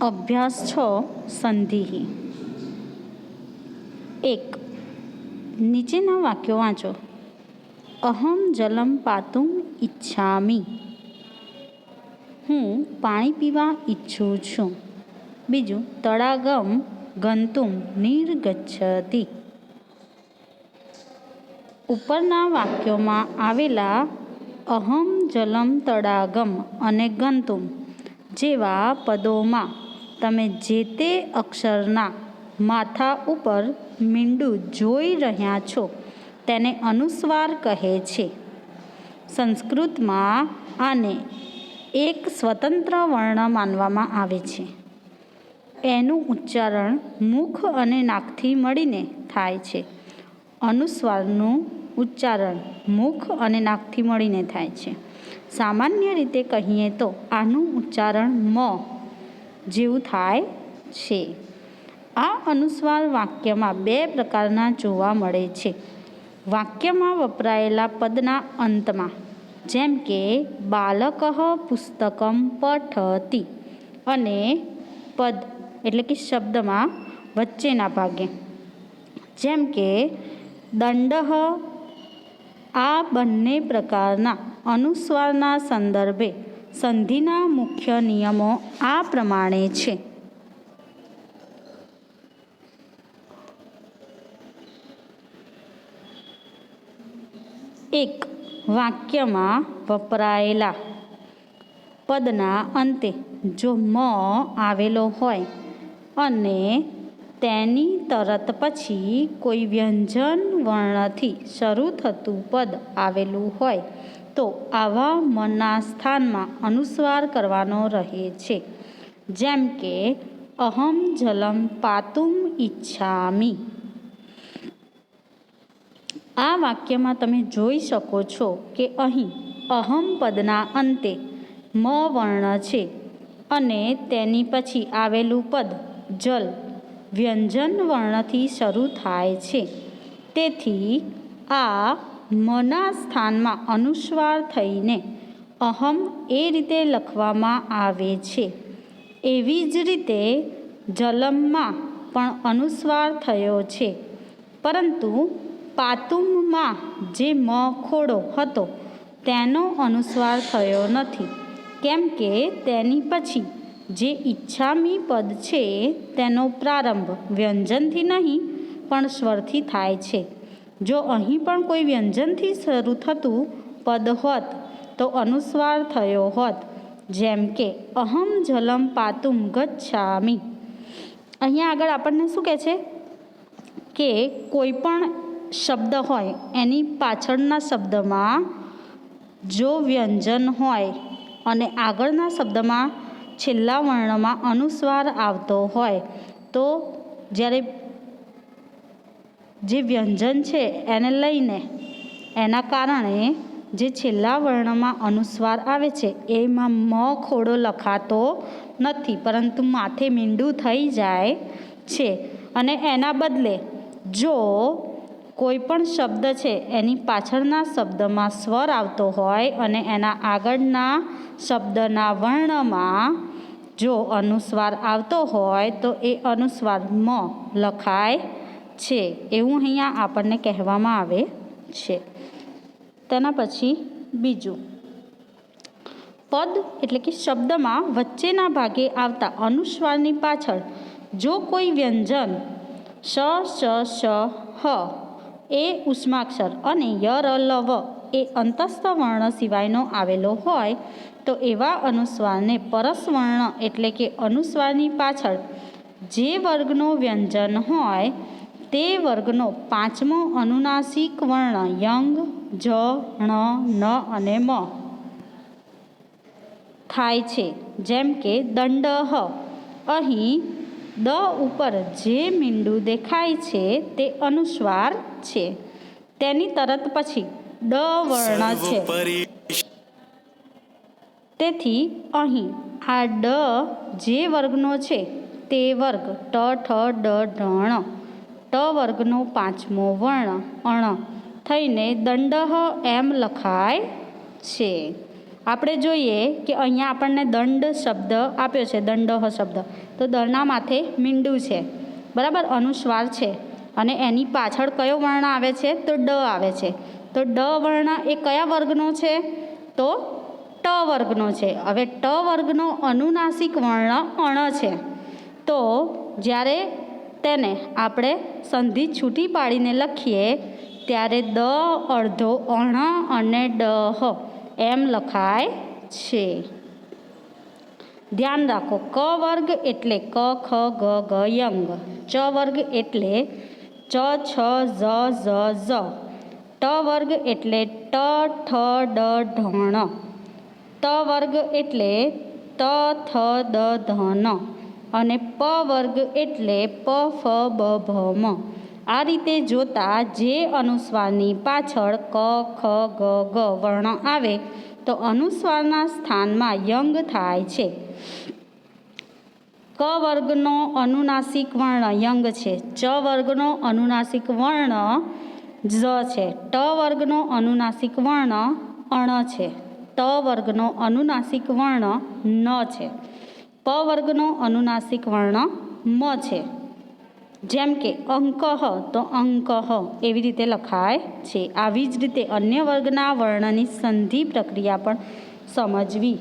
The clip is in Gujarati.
અભ્યાસ છ સંધિ એક, નીચેના વાક્યો વાંચો. અહમ જલમ પાતું ઈચ્છામી. હું પાણી પીવા ઈચ્છું છું. બીજું, તળાગમ ગંતુમ નિર્ગચ્છતી. ઉપરના વાક્યોમાં આવેલા અહમ જલમ તડાગમ અને ગંતુમ જેવા પદોમાં તમે જે તે અક્ષરના માથા ઉપર મીંડું જોઈ રહ્યા છો, તેને અનુસ્વાર કહે છે. સંસ્કૃતમાં આને એક સ્વતંત્ર વર્ણ માનવામાં આવે છે. એનું ઉચ્ચારણ મુખ અને નાકથી મળીને થાય છે. અનુસ્વારનું ઉચ્ચારણ મુખ અને નાકથી મળીને થાય છે. સામાન્ય રીતે કહીએ તો આનું ઉચ્ચારણ મ જેવું થાય છે. આ અનુસ્વાર વાક્યમાં બે પ્રકારના જોવા મળે છે. વાક્યમાં વપરાયેલા પદના અંતમાં, જેમ કે, બાલક પુસ્તકમ પઠતી અને પદ, એટલે કે શબ્દમાં વચ્ચેના ભાગે. જેમ કે, દંડ, આ બંને પ્રકારના અનુસ્વારના સંદર્ભે સંધિના મુખ્ય નિયમો આ પ્રમાણે છે. એક, વાક્યમાં વપરાયેલા પદના અંતે જો મ આવેલો હોય અને તેની તરત પછી કોઈ વ્યંજન વર્ણથી શરૂ થતું પદ આવેલું હોય તો આવા મનના સ્થાનમાં અનુસ્વાર કરવાનો રહે છે. જેમ કે, અહમ જલમ પાતુમ ઈચ્છામી. આ વાક્યમાં તમે જોઈ શકો છો કે અહીં અહમ પદના અંતે મ વર્ણ છે અને તેની પછી આવેલું પદ જલ વ્યંજન વર્ણથી શરૂ થાય છે. તેથી આ મના સ્થાનમાં અનુસ્વાર થઈને અહમ એ રીતે લખવામાં આવે છે. એવી જ રીતે જલમમાં પણ અનુસ્વાર થયો છે. પરંતુ પાતુમમાં જે મ ખોડો હતો, તેનો અનુસ્વાર થયો નથી. કેમ કે તેની પછી જે ઈચ્છામી પદ છે, તેનો પ્રારંભ વ્યંજનથી નહીં, પણ સ્વરથી થાય છે. જો અહીં પણ કોઈ વ્યંજનથી શરૂ થતું પદ હોત, તો અનુસ્વાર થયો હોત, જેમ કે, અહમ જલમ પાતુમ ગચ્છામી. અહીંયા આગળ આપણને શું કહે છે? કે કોઈ પણ શબ્દ હોય, એની પાછળના શબ્દમાં જો વ્યંજન હોય અને આગળના શબ્દમાં છેલ્લા વર્ણમાં અનુસ્વાર આવતો હોય, તો જ્યારે જે વ્યંજન છે એને લઈને, એના કારણે જે છેલ્લા વર્ણમાં અનુસ્વાર આવે છે, એમાં મ ખોડો લખાતો નથી, પરંતુ માથે મીંડું થઈ જાય છે. અને એના બદલે, જો કોઈ પણ શબ્દ છે, એની પાછળના શબ્દમાં સ્વર આવતો હોય અને એના આગળના શબ્દના વર્ણમાં જો અનુસ્વાર આવતો હોય, તો એ અનુસ્વાર મ લખાય છે એવું અહીંયા આપણને કહેવામાં આવે છે. તેના પછી બીજું. પદ એટલે કે શબ્દમાં વચ્ચેના ભાગે આવતા અનુસ્વારની પાછળ જો કોઈ વ્યંજન શ શ શ હ, એ ઉષ્માક્ષર અને યર લવ એ અંતસ્થ વર્ણ સિવાયનો આવેલો હોય તો એવા અનુસ્વારને પરસવર્ણ એટલે કે અનુસ્વારની પાછળ જે વર્ગનો વ્યંજન હોય તે વર્ગનો પાંચમો અનુનાસિક વર્ણ યંગ, જ, ણ, ન અને મ. થાય છે. જેમ કે દંડ. હ અહીં દ ઉપર જે મીંડું દેખાય છે તે અનુસ્વાર છે. તેની તરત પછી ડ વર્ણ છે. તેથી અહીં આ ડ જે વર્ગનો છે તે વર્ગ ટ, ઠ, ડ ઢણ ટ વર્ગનો પાંચમો વર્ણ, અણ. થઈને દંડહ એમ લખાય છે. આપણે જોઈએ કે અહીંયા આપણને દંડ શબ્દ આપ્યો છે દંડહ શબ્દ. તો દળના માથે મીંડું છે. બરાબર? અનુસ્વાર છે. અને એની પાછળ કયો વર્ણ આવે છે? તો ડ આવે છે. તો ડ વર્ણ એ કયા વર્ગનો છે? તો ટ વર્ગનો છે. હવે ટ વર્ગનો અનુનાસિક વર્ણ અણ છે. તો જ્યારે તેને આપણે સંધિ છૂટી પાડીને લખીએ, ત્યારે દ અડધો અણ અને ડહ એમ લખાય છે. ધ્યાન રાખો, ક વર્ગ એટલે ક, ખ, ગ ગ, યંગ. ચ વર્ગ એટલે ચ, છ, ઝ ઝ ઝ. ટ વર્ગ એટલે ટ, ઠ, ડ, ઢણ. ત વર્ગ એટલે ત, થ, દ ધન અને પ વર્ગ એટલે પ, ફ, બ ભ મ. આ રીતે જોતા જે અનુસ્વારની પાછળ ક, ખ, ગ ગ વર્ણ આવે, તો અનુસ્વારના સ્થાનમાં યંગ થાય છે. ક વર્ગનો અનુનાસિક વર્ણ યંગ છે. ચ વર્ગનો અનુનાસિક વર્ણ ઝ છે. ટ વર્ગનો અનુનાસિક વર્ણ અણ છે. ટ વર્ગનો અનુનાસિક વર્ણ ન છે. પ વર્ગનો અનુનાસિક વર્ણ મ છે. જેમ કે અંકહ તો અંકહ એવી રીતે લખાય છે. આવી જ રીતે અન્ય વર્ગના વર્ણની સંધિ પ્રક્રિયા પણ સમજવી